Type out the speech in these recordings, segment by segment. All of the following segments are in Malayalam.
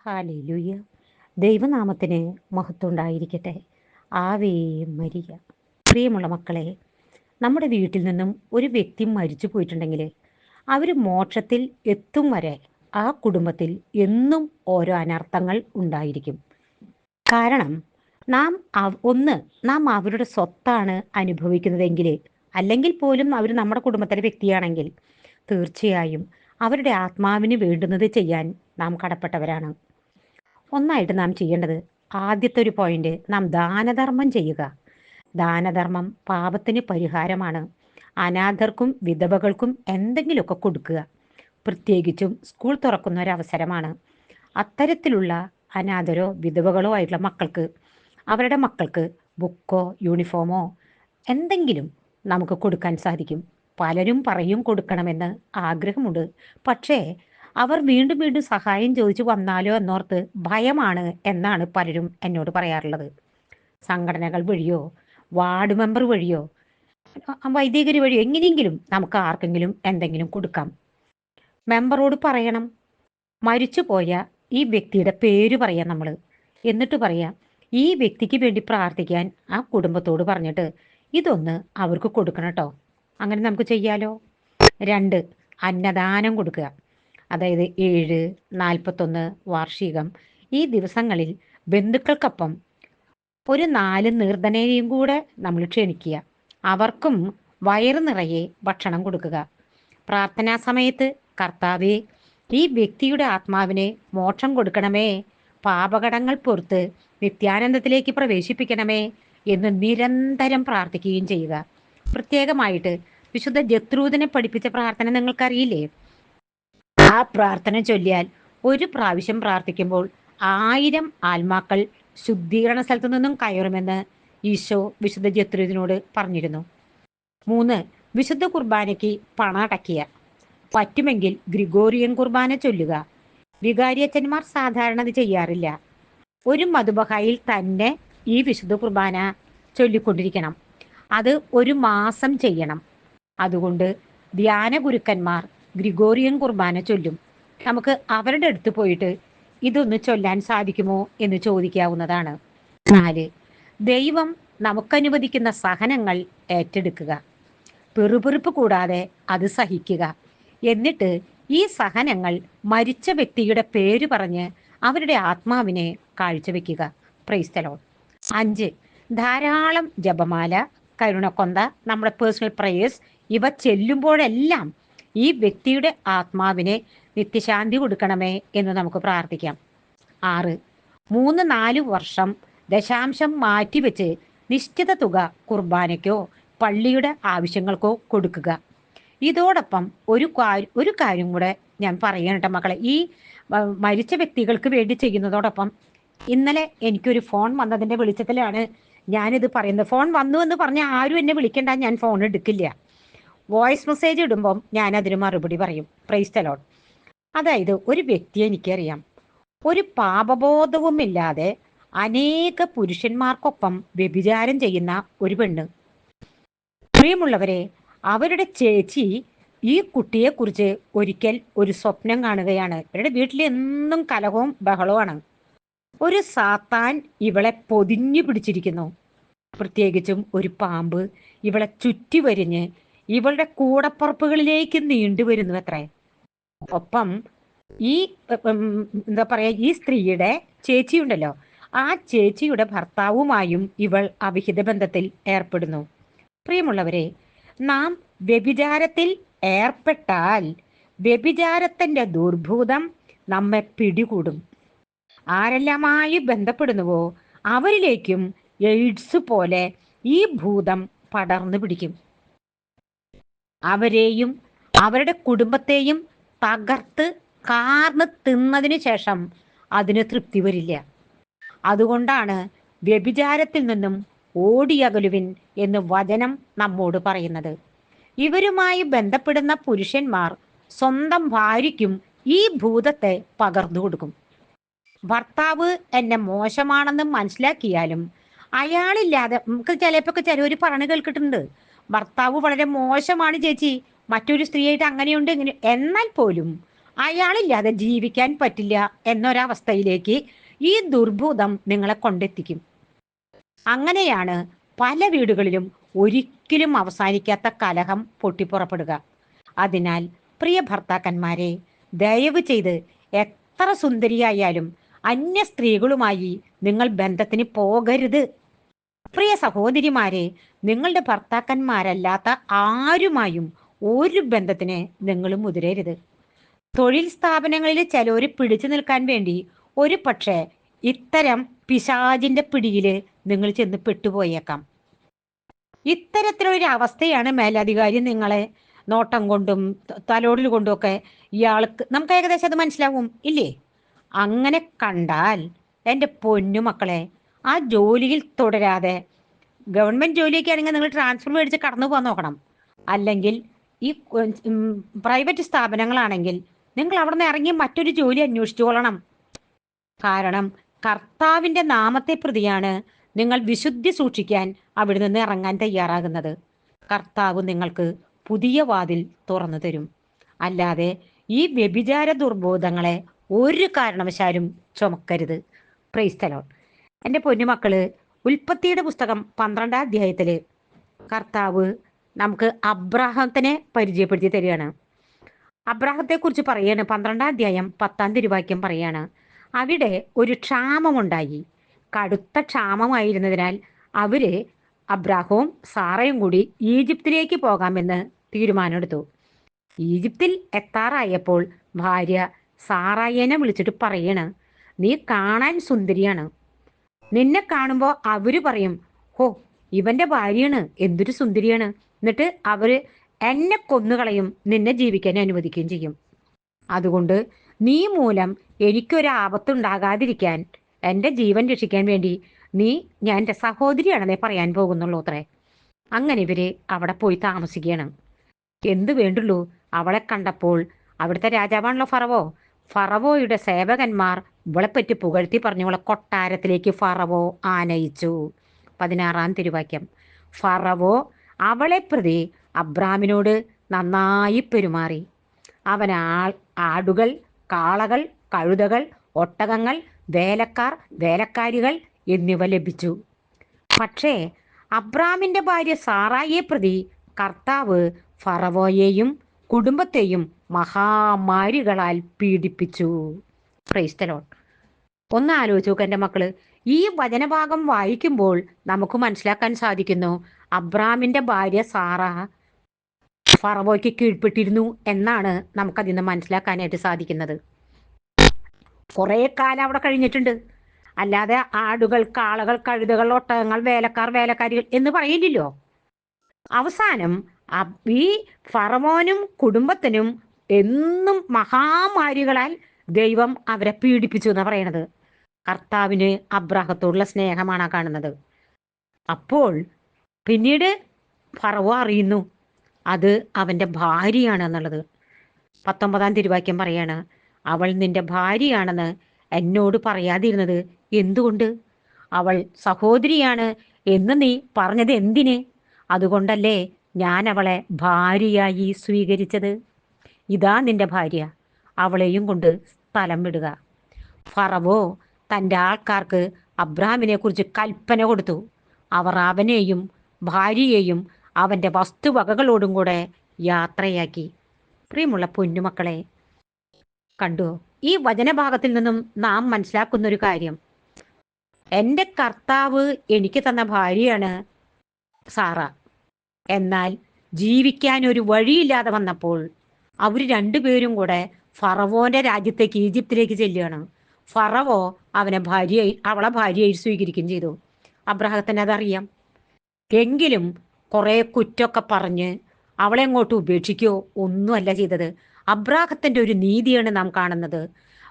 ഹാലേലുയ്യ ദൈവനാമത്തിന് മഹത്വം ഉണ്ടായിരിക്കട്ടെ ആവേ മരിയ. പ്രിയമുള്ള മക്കളെ നമ്മുടെ വീട്ടിൽ നിന്നും ഒരു വ്യക്തി മരിച്ചു പോയിട്ടുണ്ടെങ്കിൽ അവർ മോക്ഷത്തിൽ എത്തും വരെ ആ കുടുംബത്തിൽ എന്നും ഓരോ അനർത്ഥങ്ങൾ ഉണ്ടായിരിക്കും. കാരണം നാം ഒന്ന് നാം അവരുടെ സ്വത്താണ് അനുഭവിക്കുന്നതെങ്കിൽ അല്ലെങ്കിൽ പോലും അവർ നമ്മുടെ കുടുംബത്തിലെ വ്യക്തിയാണെങ്കിൽ തീർച്ചയായും അവരുടെ ആത്മാവിന് വേണ്ടുന്നത് ചെയ്യാൻ നാം കടപ്പെട്ടവരാണ്. ഒന്നായിട്ട് നാം ചെയ്യേണ്ടത് ആദ്യത്തെ ഒരു പോയിന്റ് നാം ദാനധർമ്മം ചെയ്യുക. ദാനധർമ്മം പാപത്തിന് പരിഹാരമാണ്. അനാഥർക്കും വിധവകൾക്കും എന്തെങ്കിലുമൊക്കെ കൊടുക്കുക. പ്രത്യേകിച്ചും സ്കൂൾ തുറക്കുന്ന ഒരു അവസരമാണ്. അത്തരത്തിലുള്ള അനാഥരോ വിധവകളോ ആയിട്ടുള്ള മക്കൾക്ക് അവരുടെ മക്കൾക്ക് ബുക്കോ യൂണിഫോമോ എന്തെങ്കിലും നമുക്ക് കൊടുക്കാൻ സാധിക്കും. പലരും പറയും കൊടുക്കണമെന്ന് ആഗ്രഹമുണ്ട്. പക്ഷേ അവർ വീണ്ടും വീണ്ടും സഹായം ചോദിച്ചു വന്നാലോ എന്നോർത്ത് ഭയമാണ് എന്നാണ് പലരും എന്നോട് പറയാറുള്ളത്. സംഘടനകൾ വഴിയോ വാർഡ് മെമ്പർ വഴിയോ വൈദികർ വഴിയോ എങ്ങനെയെങ്കിലും നമുക്ക് ആർക്കെങ്കിലും എന്തെങ്കിലും കൊടുക്കാം. മെമ്പറോട് പറയണം. മരിച്ചു പോയ ഈ വ്യക്തിയുടെ പേര് പറയാം നമ്മൾ എന്നിട്ട് പറയാം ഈ വ്യക്തിക്ക് വേണ്ടി പ്രാർത്ഥിക്കാൻ ആ കുടുംബത്തോട് പറഞ്ഞിട്ട് ഇതൊന്ന് അവർക്ക് കൊടുക്കണം കേട്ടോ അങ്ങനെ നമുക്ക് ചെയ്യാലോ? രണ്ട് അന്നദാനം കൊടുക്കുക. അതായത് ഏഴ് നാൽപ്പത്തൊന്ന് വാർഷികം. ഈ ദിവസങ്ങളിൽ ബന്ധുക്കൾക്കൊപ്പം ഒരു നാല് നീർധനയും കൂടെ നമ്മൾ ക്ഷണിക്കുക. അവർക്കും വയറ് നിറയെ ഭക്ഷണം കൊടുക്കുക. പ്രാർത്ഥനാ സമയത്ത് കർത്താവെ ഈ വ്യക്തിയുടെ ആത്മാവിനെ മോക്ഷം കൊടുക്കണമേ. പാപകടങ്ങൾ പൊറുത്ത് നിത്യാനന്ദത്തിലേക്ക് പ്രവേശിപ്പിക്കണമേ എന്ന് നിരന്തരം പ്രാർത്ഥിക്കുകയും ചെയ്യുക. പ്രത്യേകമായിട്ട് വിശുദ്ധ ജത്രൂദനെ പഠിപ്പിച്ച പ്രാർത്ഥന നിങ്ങൾക്കറിയില്ലേ? ആ പ്രാർത്ഥന ചൊല്ലിയാൽ ഒരു പ്രാവശ്യം പ്രാർത്ഥിക്കുമ്പോൾ ആയിരം ആത്മാക്കൾ ശുദ്ധീകരണ സ്ഥലത്തു നിന്നും കയറുമെന്ന് ഈശോ വിശുദ്ധ ജത്രുവിനോട് പറഞ്ഞിരുന്നു. മൂന്ന് വിശുദ്ധ കുർബാനയ്ക്ക് പണം അടക്കിയ പറ്റുമെങ്കിൽ ഗ്രിഗോറിയൻ കുർബാന ചൊല്ലുക. വികാരിയച്ഛന്മാർ സാധാരണ അത് ചെയ്യാറില്ല. ഒരു മധുബഹായിൽ തന്നെ ഈ വിശുദ്ധ കുർബാന ചൊല്ലിക്കൊണ്ടിരിക്കണം. അത് ഒരു മാസം ചെയ്യണം. അതുകൊണ്ട് ധ്യാന ഗുരുക്കന്മാർ ഗ്രിഗോറിയൻ കുർബാന ചൊല്ലും. നമുക്ക് അവരുടെ അടുത്ത് പോയിട്ട് ഇതൊന്ന് ചൊല്ലാൻ സാധിക്കുമോ എന്ന് ചോദിക്കാവുന്നതാണ്. നാല് ദൈവം നമുക്കനുവദിക്കുന്ന സഹനങ്ങൾ ഏറ്റെടുക്കുക. പെറുപെറുപ്പ് കൂടാതെ അത് സഹിക്കുക. എന്നിട്ട് ഈ സഹനങ്ങൾ മരിച്ച വ്യക്തിയുടെ പേര് പറഞ്ഞ് അവരുടെ ആത്മാവിനെ കാഴ്ചവെക്കുക. പ്രൈസ്തലോ അഞ്ച് ധാരാളം ജപമാല കരുണക്കൊന്ത നമ്മുടെ പേഴ്സണൽ പ്രയേഴ്സ് ഇവ ചെല്ലുമ്പോഴെല്ലാം ഈ വ്യക്തിയുടെ ആത്മാവിനെ നിത്യശാന്തി കൊടുക്കണമേ എന്ന് നമുക്ക് പ്രാർത്ഥിക്കാം. ആറ്. മൂന്ന് നാല് വർഷം ദശാംശം മാറ്റിവെച്ച് നിശ്ചിത തുക കുർബാനയ്ക്കോ പള്ളിയുടെ ആവശ്യങ്ങൾക്കോ കൊടുക്കുക. ഇതോടൊപ്പം ഒരു ഒരു കാര്യം കൂടെ ഞാൻ പറയണട്ടെ മക്കളെ. ഈ മരിച്ച വ്യക്തികൾക്ക് വേണ്ടി ചെയ്യുന്നതോടൊപ്പം ഇന്നലെ എനിക്കൊരു ഫോൺ വന്നതിന്റെ വെളിച്ചത്തിലാണ് ഞാനിത് പറയുന്നത്. ഫോൺ വന്നു എന്ന് പറഞ്ഞാൽ ആരും എന്നെ വിളിക്കേണ്ട. ഞാൻ ഫോൺ എടുക്കില്ല. വോയിസ് മെസ്സേജ് ഇടുമ്പം ഞാൻ അതിന് മറുപടി പറയും. പ്രൈസ് അതായത് ഒരു വ്യക്തിയെ എനിക്കറിയാം. ഒരു പാപബോധവുമില്ലാതെ അനേക പുരുഷന്മാർക്കൊപ്പം വ്യഭിചാരം ചെയ്യുന്ന ഒരു പെണ്ണ്. പ്രിയമുള്ളവരെ അവരുടെ ചേച്ചി ഈ കുട്ടിയെക്കുറിച്ച് ഒരിക്കൽ ഒരു സ്വപ്നം കാണുകയാണ്. ഇവരുടെ വീട്ടിൽ എന്നും കലഹവും ബഹളവുമാണ്. ഒരു സാത്താൻ ഇവളെ പൊതിഞ്ഞു പിടിച്ചിരിക്കുന്നു. പ്രത്യേകിച്ചും ഒരു പാമ്പ് ഇവളെ ചുറ്റി വരിഞ്ഞ് ഇവളുടെ കൂടപ്പുറപ്പുകളിലേക്ക് നീണ്ടുവരുന്നു അത്രേ ഒപ്പം ഈ എന്താ പറയാ ഈ സ്ത്രീയുടെ ചേച്ചിയുണ്ടല്ലോ. ആ ചേച്ചിയുടെ ഭർത്താവുമായും ഇവൾ അവിഹിത ബന്ധത്തിൽ ഏർപ്പെടുന്നു. പ്രിയമുള്ളവരെ നാം വ്യഭിചാരത്തിൽ ഏർപ്പെട്ടാൽ വ്യഭിചാരത്തിന്റെ ദുർഭൂതം നമ്മെ പിടികൂടും. ആരെല്ലാമായി ബന്ധപ്പെടുന്നുവോ അവരിലേക്കും എയ്ഡ്സ് പോലെ ഈ ഭൂതം പടർന്നു പിടിക്കും. അവരെയും അവരുടെ കുടുംബത്തെയും തകർത്ത് കാർന്ന് തിന്നതിന് ശേഷം അതിന് തൃപ്തി വരില്ല. അതുകൊണ്ടാണ് വ്യഭിചാരത്തിൽ നിന്നും ഓടിയകലുവിൻ എന്ന് വചനം നമ്മോട് പറയുന്നത്. ഇവരുമായി ബന്ധപ്പെടുന്ന പുരുഷന്മാർ സ്വന്തം ഭാര്യയ്ക്കും ഈ ഭൂതത്തെ പകർന്നു കൊടുക്കും. ഭർത്താവ് എന്നെ മോശമാണെന്ന് മനസ്സിലാക്കിയാലും അയാളില്ലാതെ നമുക്ക് ചിലപ്പോൾ ചിലവർ പറഞ്ഞു കേൾക്കിട്ടുണ്ട്. ഭർത്താവ് വളരെ മോശമാണ് ചേച്ചി. മറ്റൊരു സ്ത്രീയായിട്ട് അങ്ങനെയുണ്ട് ഇങ്ങനെ. എന്നാൽ പോലും അയാളില്ലാതെ ജീവിക്കാൻ പറ്റില്ല എന്നൊരവസ്ഥയിലേക്ക് ഈ ദുർഭൂതം നിങ്ങളെ കൊണ്ടെത്തിക്കും. അങ്ങനെയാണ് പല വീടുകളിലും ഒരിക്കലും അവസാനിക്കാത്ത കലഹം പൊട്ടിപ്പുറപ്പെടുക. അതിനാൽ പ്രിയ ഭർത്താക്കന്മാരെ ദയവ് ചെയ്ത് എത്ര സുന്ദരിയായാലും അന്യ സ്ത്രീകളുമായി നിങ്ങൾ ബന്ധത്തിന് പോകരുത്. പ്രിയ സഹോദരിമാരെ നിങ്ങളുടെ ഭർത്താക്കന്മാരല്ലാത്ത ആരുമായും ഒരു ബന്ധത്തിന് നിങ്ങൾ മുതിരരുത്. തൊഴിൽ സ്ഥാപനങ്ങളിൽ ചിലര് പിടിച്ചു നിൽക്കാൻ വേണ്ടി ഒരു പക്ഷേ ഇത്തരം പിശാചിന്റെ പിടിയിൽ നിങ്ങൾ ചെന്ന് പെട്ടുപോയേക്കാം. ഇത്തരത്തിലൊരു അവസ്ഥയാണ് മേലധികാരി നിങ്ങളെ നോട്ടം കൊണ്ടും തലോടിൽ കൊണ്ടും ഒക്കെ ഇയാൾക്ക് നമുക്ക് ഏകദേശം അത് മനസ്സിലാവും ഇല്ലേ? അങ്ങനെ കണ്ടാൽ എന്റെ പൊന്നു മക്കളെ ആ ജോലിയിൽ തുടരാതെ. ഗവൺമെന്റ് ജോലിയൊക്കെ ആണെങ്കിൽ നിങ്ങൾ ട്രാൻസ്ഫർ മേടിച്ച് കടന്നു പോകാൻ നോക്കണം. അല്ലെങ്കിൽ ഈ പ്രൈവറ്റ് സ്ഥാപനങ്ങളാണെങ്കിൽ നിങ്ങൾ അവിടെ നിന്ന് ഇറങ്ങി മറ്റൊരു ജോലി അന്വേഷിച്ചു കൊള്ളണം. കാരണം കർത്താവിന്റെ നാമത്തെ പ്രതിയാണ് നിങ്ങൾ വിശുദ്ധി സൂക്ഷിക്കാൻ അവിടെ നിന്ന് ഇറങ്ങാൻ തയ്യാറാകുന്നത്. കർത്താവ് നിങ്ങൾക്ക് പുതിയ വാതിൽ തുറന്നു തരും. അല്ലാതെ ഈ വ്യഭിചാര ദുർബോധങ്ങളെ ഒരു കാരണവശാലും ചുമക്കരുത്. പ്രൈസ്തലോൺ എന്റെ പൊന്നുമക്കൾ ഉൽപ്പത്തിയുടെ പുസ്തകം പന്ത്രണ്ടാം അധ്യായത്തിൽ കർത്താവ് നമുക്ക് അബ്രാഹത്തിനെ പരിചയപ്പെടുത്തി തരികയാണ്. അബ്രാഹത്തെ കുറിച്ച് പറയാണ് പന്ത്രണ്ടാം അധ്യായം പത്താം തിരുവാക്യം പറയാണ് അവിടെ ഒരു ക്ഷാമമുണ്ടായി. കടുത്ത ക്ഷാമമായിരുന്നതിനാൽ അവർ അബ്രാഹവും സാറയും കൂടി ഈജിപ്തിലേക്ക് പോകാമെന്ന് തീരുമാനമെടുത്തു. ഈജിപ്തിൽ എത്താറായപ്പോൾ ഭാര്യ സാറായനെ വിളിച്ചിട്ട് പറയണ് നീ കാണാൻ സുന്ദരിയാണ്. നിന്നെ കാണുമ്പോൾ അവർ പറയും ഹോ ഇവന്റെ ഭാര്യയാണ് എന്തൊരു സുന്ദരിയാണ്. എന്നിട്ട് അവർ എന്നെ കൊന്നുകളയും നിന്നെ ജീവിക്കാൻ അനുവദിക്കുകയും ചെയ്യും. അതുകൊണ്ട് നീ മൂലം എനിക്കൊരു ആപത്തുണ്ടാകാതിരിക്കാൻ എന്റെ ജീവൻ രക്ഷിക്കാൻ വേണ്ടി നീ ഞാൻ എന്റെ സഹോദരിയാണെന്നേ പറയാൻ പോകുന്നുള്ളൂ അത്രേ. അങ്ങനെ ഇവർ അവിടെ പോയി താമസിക്കുകയാണ്. എന്ത് വേണ്ടുള്ളൂ? അവളെ കണ്ടപ്പോൾ അവിടുത്തെ രാജാവാണല്ലോ ഫറവോ. ഫറവോയുടെ സേവകന്മാർ ഇവളെപ്പറ്റി പുകഴ്ത്തി പറഞ്ഞവളെ കൊട്ടാരത്തിലേക്ക് ഫറവോ ആനയിച്ചു. പതിനാറാം തിരുവാക്യം. ഫറവോ അവളെ പ്രതി അബ്രാമിനോട് നന്നായി പെരുമാറി. അവൻ ആടുകൾ കാളകൾ കഴുതകൾ ഒട്ടകങ്ങൾ വേലക്കാർ വേലക്കാരികൾ എന്നിവ ലഭിച്ചു. പക്ഷേ അബ്രാമിന്റെ ഭാര്യ സാറായിയെ പ്രതി കർത്താവ് ഫറവോയെയും കുടുംബത്തെയും മഹാമാരികളാൽ പീഡിപ്പിച്ചു. ക്രൈസ്തലോൺ ഒന്ന് ആലോചിച്ച് എന്റെ മക്കൾ. ഈ വചനഭാഗം വായിക്കുമ്പോൾ നമുക്ക് മനസ്സിലാക്കാൻ സാധിക്കുന്നു അബ്രാമിന്റെ ഭാര്യ സാറ ഫറവോയ്ക്ക് കീഴ്പ്പെട്ടിരുന്നു എന്നാണ് നമുക്കതിൽ നിന്ന് മനസ്സിലാക്കാനായിട്ട് സാധിക്കുന്നത്. കുറേ കാലം അവിടെ കഴിഞ്ഞിട്ടുണ്ട്. അല്ലാതെ ആടുകൾ കാളകൾ കഴുതകൾ ഒട്ടകങ്ങൾ വേലക്കാർ വേലക്കാരികൾ എന്ന് പറയില്ലല്ലോ. അവസാനം ഈ ഫറവോനും കുടുംബത്തിനും എന്നും മഹാമാരികളാൽ ദൈവം അവരെ പീഡിപ്പിച്ചു എന്ന് പറയണത്. കർത്താവിന് അബ്രാഹത്തോടുള്ള സ്നേഹമാണ് കാണുന്നത്. അപ്പോൾ പിന്നീട് ഫറവോ അറിയുന്നു അത് അവന്റെ ഭാര്യയാണ് എന്നുള്ളത്. പത്തൊമ്പതാം തിരുവാക്യം പറയാണ് അവൾ നിന്റെ ഭാര്യയാണെന്ന് എന്നോട് പറയാതിരുന്നത് എന്തുകൊണ്ട്? അവൾ സഹോദരിയാണ് എന്ന് നീ പറഞ്ഞത് എന്തിന്? അതുകൊണ്ടല്ലേ ഞാൻ അവളെ ഭാര്യയായി സ്വീകരിച്ചത്. ഇതാ നിന്റെ ഭാര്യ. അവളെയും കൊണ്ട് സ്ഥലം വിടുക. ഫറവോ തന്റെ ആൾക്കാർക്ക് അബ്രഹാമിനെ കുറിച്ച് കൽപ്പന കൊടുത്തു. അവർ അവനെയും ഭാര്യയെയും അവന്റെ വസ്തുവകകളോടും കൂടെ യാത്രയാക്കി. പ്രിയമുള്ള പൊന്നുമക്കളെ കണ്ടു? ഈ വചനഭാഗത്തിൽ നിന്നും നാം മനസ്സിലാക്കുന്ന ഒരു കാര്യം. എന്റെ കർത്താവ് എനിക്ക് തന്ന ഭാര്യയാണ് സാറ. എന്നാൽ ജീവിക്കാൻ ഒരു വഴിയില്ലാതെ വന്നപ്പോൾ അവർ രണ്ടുപേരും കൂടെ ഫറവോന്റെ രാജ്യത്തേക്ക് ഈജിപ്തിലേക്ക് ചെല്ലുകയാണ്. ഫറവോ അവനെ ഭാര്യയായി അവളെ ഭാര്യയായി സ്വീകരിക്കുകയും ചെയ്തു. അബ്രഹത്തിന് അതറിയാം. എങ്കിലും കുറെ കുറ്റമൊക്കെ പറഞ്ഞ് അവളെ അങ്ങോട്ട് ഉപേക്ഷിക്കുകയോ ഒന്നുമല്ല ചെയ്തത്. അബ്രാഹത്തിന്റെ ഒരു നീതിയാണ് നാം കാണുന്നത്.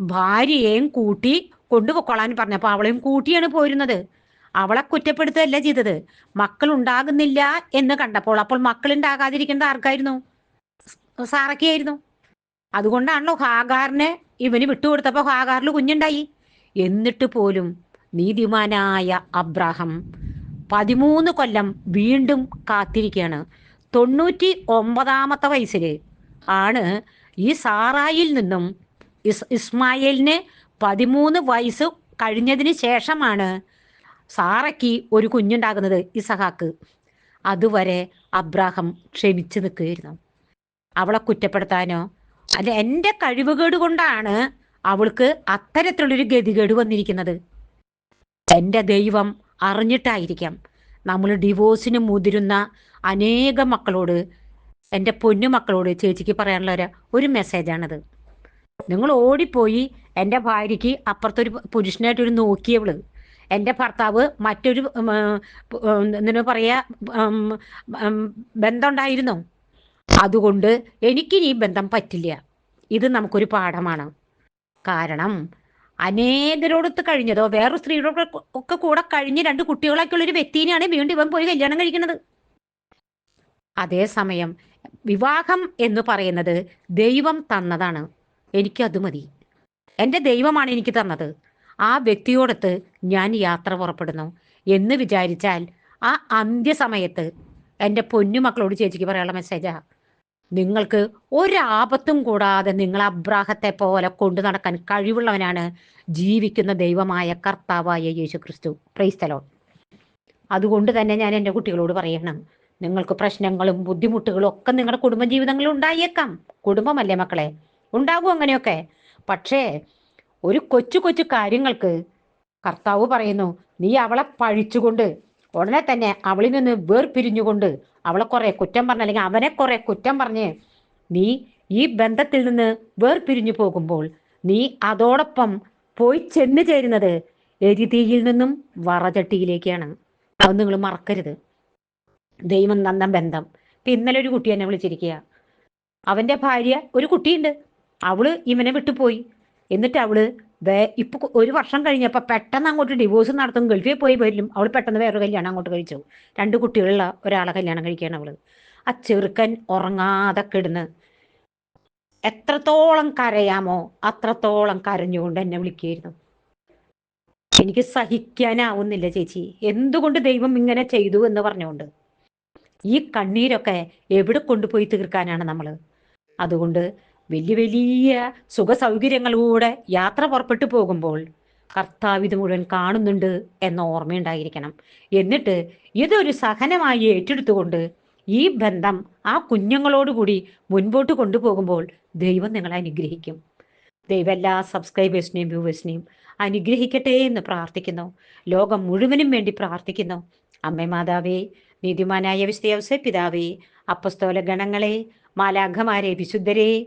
ഭാര്യയെയും കൂട്ടി കൊണ്ടുപോയിക്കൊള്ളാൻ പറഞ്ഞപ്പോൾ അവളെയും കൂട്ടിയാണ് പോരുന്നത്. അവളെ കുറ്റപ്പെടുത്തുകയല്ല ചെയ്തത്. മക്കൾ ഉണ്ടാകുന്നില്ല എന്ന് കണ്ടപ്പോൾ അപ്പോൾ മക്കൾ ഉണ്ടാകാതിരിക്കേണ്ടത് ആർക്കായിരുന്നു? സാറയ്ക്കായിരുന്നു അതുകൊണ്ടാണല്ലോ ഹാഗാറിനെ ഇവന് വിട്ടുകൊടുത്തപ്പോൾ ഹാഗാറിൽ കുഞ്ഞുണ്ടായി? എന്നിട്ട് പോലും നീതിമാനായ അബ്രാഹം പതിമൂന്ന് കൊല്ലം വീണ്ടും കാത്തിരിക്കുകയാണ് തൊണ്ണൂറ്റി ഒമ്പതാമത്തെ വയസ്സിൽ ആണ് ഈ സാറായിൽ നിന്നും ഇസ് ഇസ്മായിലിന് പതിമൂന്ന് വയസ്സ് കഴിഞ്ഞതിന് ശേഷമാണ് സാറയ്ക്ക് ഒരു കുഞ്ഞുണ്ടാകുന്നത് ഇസഹാക്ക്. അതുവരെ അബ്രാഹം ക്ഷമിച്ചു നിൽക്കുകയായിരുന്നു. അവളെ കുറ്റപ്പെടുത്താനോ അല്ല എന്റെ കഴിവുകേട് കൊണ്ടാണ് അവൾക്ക് അത്തരത്തിലുള്ളൊരു ഗതികേട് വന്നിരിക്കുന്നത്. എന്റെ ദൈവം അറിഞ്ഞിട്ടായിരിക്കാം നമ്മൾ ഡിവോഴ്സിന് മുതിരുന്ന അനേകം മക്കളോട് എന്റെ പൊന്നു മക്കളോട് ചേച്ചിക്ക് പറയാനുള്ള ഒരു ഒരു മെസ്സേജാണിത്. നിങ്ങൾ ഓടിപ്പോയി എന്റെ ഭാര്യയ്ക്ക് അപ്പുറത്തൊരു പുരുഷനായിട്ടൊരു നോക്കിയവൾ എന്റെ ഭർത്താവ് മറ്റൊരു എന്തിനു പറയാ ബന്ധമുണ്ടായിരുന്നു? അതുകൊണ്ട് എനിക്കിനി ബന്ധം പറ്റില്ല. ഇത് നമുക്കൊരു പാഠമാണ്. കാരണം അനേകരോടൊത്ത് കഴിഞ്ഞതോ വേറൊരു സ്ത്രീയുടെ ഒക്കെ കൂടെ കഴിഞ്ഞ് രണ്ട് കുട്ടികളൊക്കെ ഉള്ള ഒരു വ്യക്തിനെയാണ് വീണ്ടും ഇവൻ പോയി കല്യാണം കഴിക്കുന്നത്. അതേസമയം വിവാഹം എന്ന് പറയുന്നത് ദൈവം തന്നതാണ്. എനിക്കത് മതി. എന്റെ ദൈവമാണ് എനിക്ക് തന്നത്. ആ വ്യക്തിയോടൊത്ത് ഞാൻ യാത്ര പുറപ്പെടുന്നു എന്ന് വിചാരിച്ചാൽ ആ അന്ത്യസമയത്ത് എന്റെ പൊന്നുമക്കളോട് ചേച്ചിക്ക് പറയാനുള്ള മെസ്സേജാ നിങ്ങൾക്ക് ഒരാപത്തും കൂടാതെ നിങ്ങൾ അബ്രാഹത്തെ പോലെ കൊണ്ടു നടക്കാൻ കഴിവുള്ളവനാണ് ജീവിക്കുന്ന ദൈവമായ കർത്താവായ യേശു ക്രിസ്തു പ്രൈസ്തലോ അതുകൊണ്ട് തന്നെ ഞാൻ എന്റെ കുട്ടികളോട് പറയണം നിങ്ങൾക്ക് പ്രശ്നങ്ങളും ബുദ്ധിമുട്ടുകളും ഒക്കെ നിങ്ങളുടെ കുടുംബജീവിതങ്ങളിൽ ഉണ്ടായേക്കാം. കുടുംബമല്ലേ മക്കളെ? ഉണ്ടാകും അങ്ങനെയൊക്കെ? പക്ഷേ ഒരു കൊച്ചു കൊച്ചു കാര്യങ്ങൾക്ക് കർത്താവ് പറയുന്നു നീ അവളെ പഴിച്ചുകൊണ്ട് ഉടനെ തന്നെ അവളിൽ നിന്ന് വേർപിരിഞ്ഞുകൊണ്ട് അവളെ കുറെ കുറ്റം പറഞ്ഞ അല്ലെങ്കിൽ അവനെ കുറെ കുറ്റം പറഞ്ഞ് നീ ഈ ബന്ധത്തിൽ നിന്ന് വേർപിരിഞ്ഞു പോകുമ്പോൾ നീ അതോടൊപ്പം പോയി ചെന്ന് ചേരുന്നത് എരിതീയിൽ നിന്നും വറചട്ടിയിലേക്കാണ്. അത് നിങ്ങൾ മറക്കരുത്. ദൈവം നന്ന ബന്ധം. ഇപ്പൊ ഇന്നലെ ഒരു കുട്ടി എന്നെ വിളിച്ചിരിക്കുക അവന്റെ ഭാര്യ ഒരു കുട്ടിയുണ്ട്. അവൾ ഇവനെ വിട്ടുപോയി. എന്നിട്ട് അവൾ വേ ഇപ്പൊ ഒരു വർഷം കഴിഞ്ഞപ്പോ പെട്ടെന്ന് അങ്ങോട്ട് ഡിവോഴ്സ് നടത്തും. ഗൾഫിൽ പോയി വരും അവൾ പെട്ടെന്ന് വേറെ കല്യാണം അങ്ങോട്ട് കഴിച്ചു. രണ്ട് കുട്ടികളുള്ള ഒരാളെ കല്യാണം കഴിക്കുകയാണ് അവൾ. ആ ചെറുക്കൻ ഉറങ്ങാതെ കിടന്ന് എത്രത്തോളം കരയാമോ അത്രത്തോളം കരഞ്ഞുകൊണ്ട് എന്നെ വിളിക്കുകയായിരുന്നു. എനിക്ക് സഹിക്കാനാവുന്നില്ല ചേച്ചി. എന്തുകൊണ്ട് ദൈവം ഇങ്ങനെ ചെയ്തു എന്ന് പറഞ്ഞുകൊണ്ട്. ഈ കണ്ണീരൊക്കെ എവിടെ കൊണ്ടുപോയി തീർക്കാനാണ് നമ്മൾ അതുകൊണ്ട് വലിയ വലിയ സുഖ സൗകര്യങ്ങളിലൂടെ യാത്ര പുറപ്പെട്ടു പോകുമ്പോൾ കർത്താവ് ഇത് മുഴുവൻ കാണുന്നുണ്ട് എന്ന ഓർമ്മയുണ്ടായിരിക്കണം. എന്നിട്ട് ഇതൊരു സഹനമായി ഏറ്റെടുത്തുകൊണ്ട് ഈ ബന്ധം ആ കുഞ്ഞുങ്ങളോടുകൂടി മുൻപോട്ട് കൊണ്ടുപോകുമ്പോൾ ദൈവം നിങ്ങളെ അനുഗ്രഹിക്കും. ദൈവം എല്ലാ സബ്സ്ക്രൈബേഴ്സിനെയും വ്യൂവേഴ്സിനെയും അനുഗ്രഹിക്കട്ടെ എന്ന് പ്രാർത്ഥിക്കുന്നു. ലോകം മുഴുവനും വേണ്ടി പ്രാർത്ഥിക്കുന്നു. അമ്മേ മാതാവേ നീതിമാനായ വിശ്വസ പിതാവേ അപ്പസ്തോല ഗണങ്ങളെ മാലാഘമാരെ വിശുദ്ധരെ